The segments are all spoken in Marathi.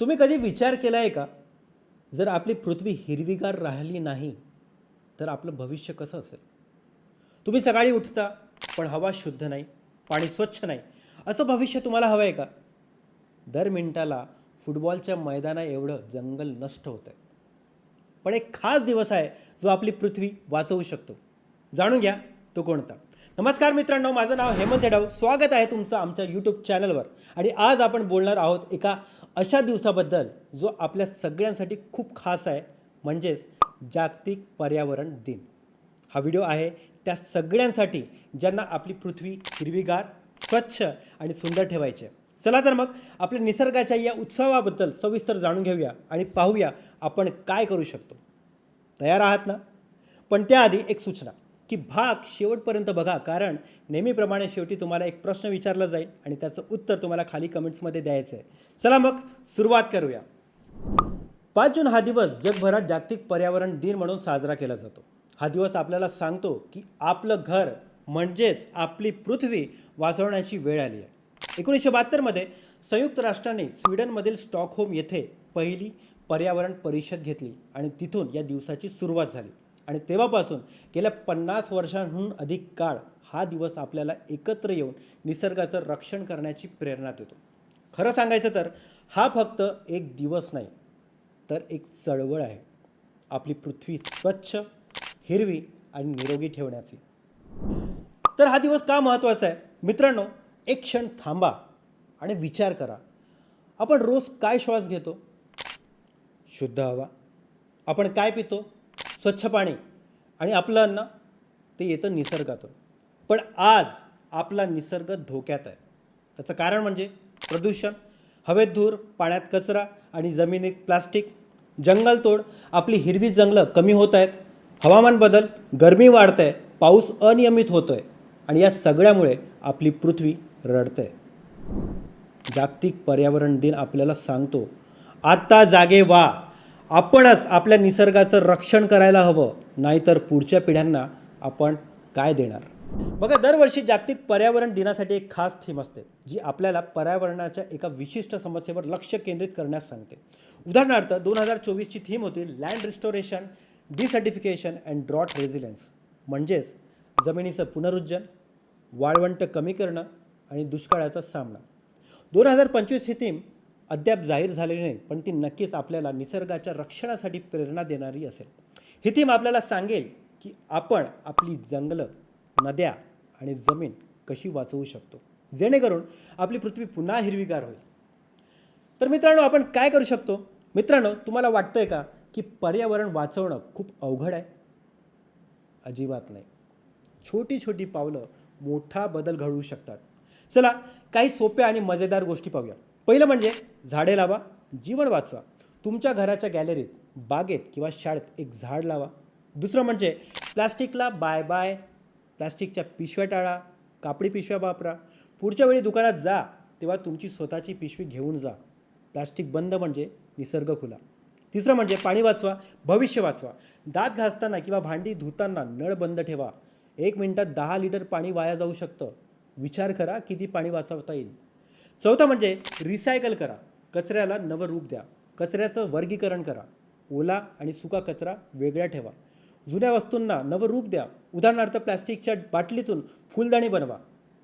तुम्ही कधी विचार केला आहे का? जर आपली पृथ्वी हिरवीगार राहिली नाही तर आपलं भविष्य कसं असेल? तुम्ही सकाळी उठता पण हवा शुद्ध नाही पाणी स्वच्छ नाही. असं भविष्य तुम्हाला हवं आहे का? दर मिनिटाला फुटबॉलच्या मैदाना एवढं जंगल नष्ट होतं आहे पण एक खास दिवस आहे जो आपली पृथ्वी वाचवू शकतो. जाणून घ्या तो कोणता? नमस्कार मित्रांनो माझं नाव हेमंत हेडाव स्वागत आहे तुमचं आमच्या यूट्यूब चॅनलवर आणि आज आपण बोलणार आहोत एका अशा दिवसाबद्दल जो आपल्या सगळ्यांसाठी खूप खास आहे म्हणजेच जागतिक पर्यावरण दिन. हा व्हिडिओ आहे त्या सगळ्यांसाठी ज्यांना आपली पृथ्वी हिरवीगार स्वच्छ आणि सुंदर ठेवायची आहे. चला तर मग आपल्या निसर्गाच्या या उत्सवाबद्दल सविस्तर जाणून घेऊया आणि पाहूया आपण काय करू शकतो. तयार आहात ना? पण त्याआधी एक सूचना. की भाग शेवटपर्यंत बघा कारण नेहमीप्रमाणे शेवटी तुम्हाला एक प्रश्न विचारला जाईल आणि त्याचं उत्तर तुम्हाला खाली कमेंट्समध्ये द्यायचं आहे. चला मग सुरुवात करूया. पाच जून हा दिवस जगभरात जागतिक पर्यावरण दिन म्हणून साजरा केला जातो. हा दिवस आपल्याला सांगतो की आपलं घर म्हणजेच आपली पृथ्वी वाचवण्याची वेळ आली आहे. एकोणीसशे बहात्तरमध्ये संयुक्त राष्ट्रांनी स्वीडनमधील स्टॉकहोम येथे पहिली पर्यावरण परिषद घेतली आणि तिथून या दिवसाची सुरुवात झाली. आणि तेव्हापासून गेल्या पन्नास वर्षांहून अधिक काळ हा दिवस आपल्याला एकत्र येऊन निसर्गाचं रक्षण करण्याची प्रेरणा देतो खरं सांगायचं तर हा फक्त एक दिवस नाही तर एक चळवळ आहे. आपली पृथ्वी स्वच्छ हिरवी आणि निरोगी ठेवण्याची. तर हा दिवस का महत्त्वाचा आहे? मित्रांनो एक क्षण थांबा आणि विचार करा. आपण रोज काय श्वास घेतो? शुद्ध हवा. आपण काय पितो? स्वच्छ पाणी आणि आपलं अन्न ते येतं निसर्गातून. पण आज आपला निसर्ग धोक्यात आहे. त्याचं कारण म्हणजे प्रदूषण हवेत धूर पाण्यात कचरा आणि जमिनीत प्लास्टिक जंगलतोड आपली हिरवी जंगलं कमी होत आहेत हवामान बदल गरमी वाढत आहे पाऊस अनियमित होतो आहे आणि या सगळ्यामुळे आपली पृथ्वी रडते जागतिक पर्यावरण दिन आपल्याला सांगतो आता जागे वा आपणच आपल्या निसर्गाचं रक्षण करायला हवं नाहीतर पुढच्या पिढ्यांना आपण काय देणार? बघा दरवर्षी जागतिक पर्यावरण दिनासाठी एक खास थीम असते जी आपल्याला पर्यावरणाच्या एका विशिष्ट समस्येवर लक्ष केंद्रित करण्यास सांगते. उदाहरणार्थ दोन हजार चोवीसची थीम होती land restoration desertification and drought resilience म्हणजेच जमिनीचं पुनरुज्जन वाळवंट कमी करणं आणि दुष्काळाचा सामना. दोन हजार पंचवीस ही थीम अद्याप जाहीर झालेली नाही पण ती नक्कीच आपल्याला निसर्गाच्या रक्षणासाठी प्रेरणा देणारी असेल. ही थीम आपल्याला सांगेल की आपण आपली जंगलं नद्या आणि जमीन कशी वाचवू शकतो. जेणेकरून आपली पृथ्वी पुन्हा हिरवीगार होईल. तर मित्रांनो आपण काय करू शकतो? मित्रांनो तुम्हाला वाटतं आहे का की पर्यावरण वाचवणं खूप अवघड आहे? अजिबात नाही. छोटी छोटी पावलं मोठा बदल घडवू शकतात. चला काही सोप्या आणि मजेदार गोष्टी पाहूया. पहिलं म्हणजे झाडे लावा जीवन वाचवा. तुमच्या घराच्या गॅलरीत बागेत किंवा शाळेत एक झाड लावा. दुसरं म्हणजे प्लास्टिकला बाय बाय प्लास्टिकच्या पिशव्या टाळा कापडी पिशव्या वापरा. पुढच्या वेळी दुकानात जा तेव्हा तुमची स्वतःची पिशवी घेऊन जा. प्लास्टिक बंद म्हणजे निसर्ग खुला. तिसरं म्हणजे पाणी वाचवा भविष्य वाचवा. दात घासताना किंवा भांडी धुताना नळ बंद ठेवा. एक मिनटात दहा लिटर पाणी वाया जाऊ शकतं. विचार करा किती पाणी वाचवता येईल. चौथं म्हणजे रिसायकल करा. कचऱ्याला नवं रूप द्या. कचऱ्याचं वर्गीकरण करा. ओला आणि सुका कचरा वेगळ्या ठेवा. जुन्या वस्तूंना नवं रूप द्या. उदाहरणार्थ प्लॅस्टिकच्या बाटलीतून फुलदाणी बनवा.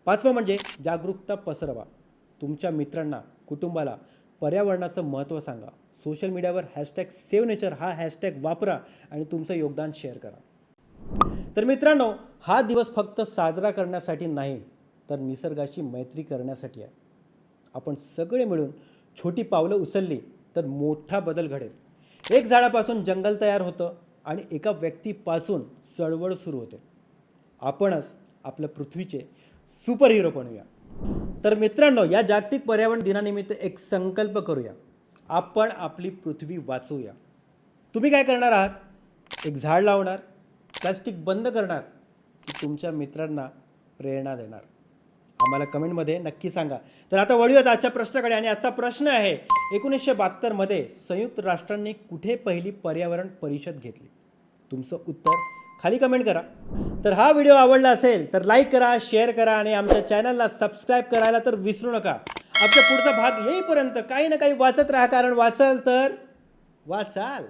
पाचवं म्हणजे जागरूकता पसरवा. तुमच्या मित्रांना कुटुंबाला पर्यावरणाचं महत्त्व सांगा. सोशल मीडियावर हॅशटॅग सेव्ह नेचर हा हॅशटॅग वापरा आणि तुमचं योगदान शेअर करा. तर मित्रांनो हा दिवस फक्त साजरा करण्यासाठी नाही तर निसर्गाशी मैत्री करण्यासाठी आहे. आपण सगळे मिळून छोटी पावलं उचलली तर मोठा बदल घडेल. एक झाडापासून जंगल तयार होतं आणि एका व्यक्तीपासून चळवळ सुरू होते. आपणच आपल्या पृथ्वीचे सुपर हिरो बनूया. तर मित्रांनो या जागतिक पर्यावरण दिनानिमित्त एक संकल्प करूया. आपण आपली पृथ्वी वाचवूया. तुम्ही काय करणार आहात? एक झाड लावणार प्लास्टिक बंद करणार की तुमच्या मित्रांना प्रेरणा देणार. आम्हाला कमेंटमध्ये नक्की सांगा. तर आता वळूयात आजच्या प्रश्नाकडे आणि आजचा प्रश्न आहे एकोणीसशे बहात्तरमध्ये संयुक्त राष्ट्रांनी कुठे पहिली पर्यावरण परिषद घेतली? तुमचं उत्तर खाली कमेंट करा. तर हा व्हिडिओ आवडला असेल तर लाईक करा शेअर करा आणि आमच्या चॅनलला सबस्क्राईब करायला तर विसरू नका. आमचा पुढचा भाग येईपर्यंत काही ना काही वाचत राहा कारण वाचाल तर वाचाल.